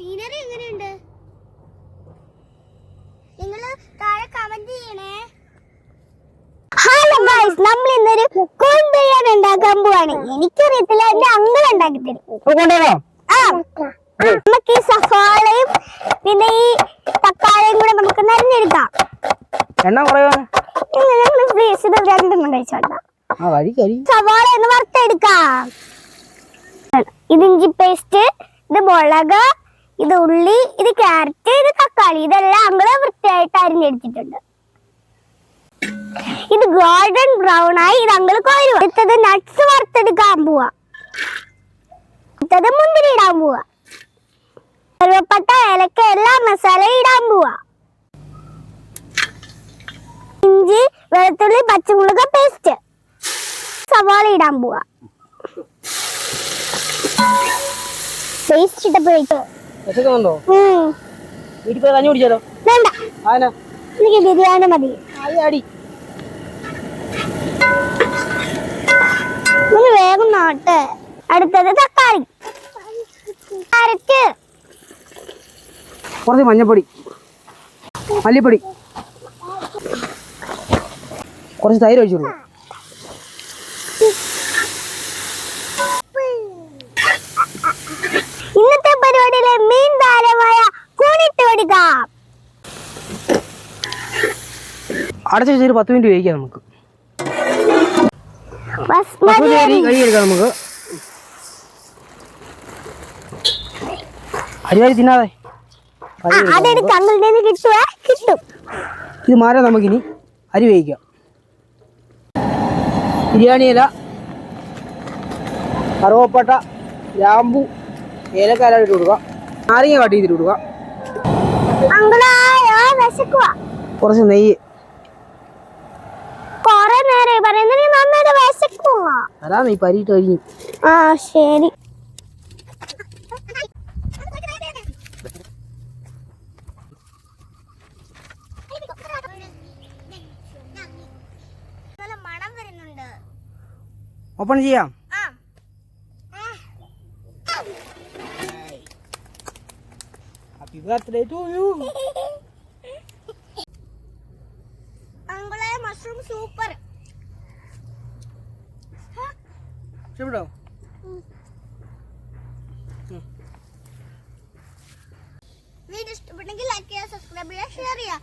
Scenery എങ്ങനെയുണ്ട്? നിങ്ങൾ താഴെ കമന്റ് ചെയ്യണേ. ഹലോ ഗൈസ് നമ്മൾ ഇന്നൊരു കോൺ ബിരിയാണി ഉണ്ടാക്കാൻ പോവാണ്. എനിക്കറിയത്തില്ല എന്റെ അങ്കിൾ ഉണ്ടാക്കി തരും ആ നമുക്ക് ഈ സഫാളയും പിന്നെ ഈ തക്കാളിയും കൂടെ നമുക്ക് നിറഞ്ഞെടുക്കാം എണ്ണ കുറയോ? ഞങ്ങൾ ഫ്രീസിൽ രണ്ടെണ്ണം കഴിച്ചോണ്ടാം സവാള ഒന്ന് വറുത്തെടുക്കാം. ഇത് ഇഞ്ചി പേസ്റ്റ് ഇത് മുളക് ഇത് ഉള്ളി ഇത് ക്യാരറ്റ് ഇത് തക്കാളി ഇതെല്ലാം അങ്ങനെ വൃത്തിയായിട്ട് അരിഞ്ഞെടുത്തിട്ടുണ്ട്. ഇത് ഗോൾഡൻ ബ്രൗൺ ആയി ഇത് അങ്ങൾ കോരി അടുത്തത് നട്ട്സ് വറുത്തെടുക്കാൻ പോവാ. അടുത്തത് മുന്തിരി ഇടാൻ പോവാ. കറുവപ്പട്ട ഏലക്ക എല്ലാ മസാലയും ഇടാൻ പോവാ. ഇഞ്ചി വെളുത്തുള്ളി പച്ചമുളക് പേസ്റ്റ് സവാള ഇടാൻ പോവാ. പേസ്റ്റ് ഇട്ടപ്പോഴേക്ക് വിശക്കുന്നുണ്ടോ വീട്ടിൽ പോയി കഞ്ഞി കുടിച്ചാലോ? വേണ്ട. ആന. എനിക്ക് ബിരിയാണി മതി. അടി ഒന്ന് വേഗം നാട്ട്. അടുത്തത് തക്കാളി. ക്യാരറ്റ് കുറച്ച് മഞ്ഞപ്പൊടി. മല്ലിപ്പൊടി. കുറച്ച് തൈര് ഒഴിച്ചോളൂ കൊടുക്കാം അടച്ചു വെച്ചൊരു പത്ത് മിനിറ്റ് ഉപയോഗിക്കാം നമുക്ക്. നമുക്ക്. അരിവാരി തിന്നാതെ. ഇത് മാറാം നമുക്കിനി. അരി വേവിക്കാം. ബിരിയാണി ഇല കറുവപ്പട്ട ഗ്രാമ്പു ഏലക്കാല ഇട്ട് കൊടുക്കുക നാരങ്ങ കട്ട് ചെയ്തിട്ട് കൊടുക്കുക കുറച്ച് നെയ്യ്. കൊറേ നേരം പറയുന്നത് നന്നായിട്ട് വിശക്കുവാ. അതാ ഈ പരിയിട്ട് കഴിഞ്ഞു. ആ ശരി. ഓപ്പൺ ചെയ്യാം. Happy birthday to you. Mushroom super. Siapa. Video like subscribe ya, share ya.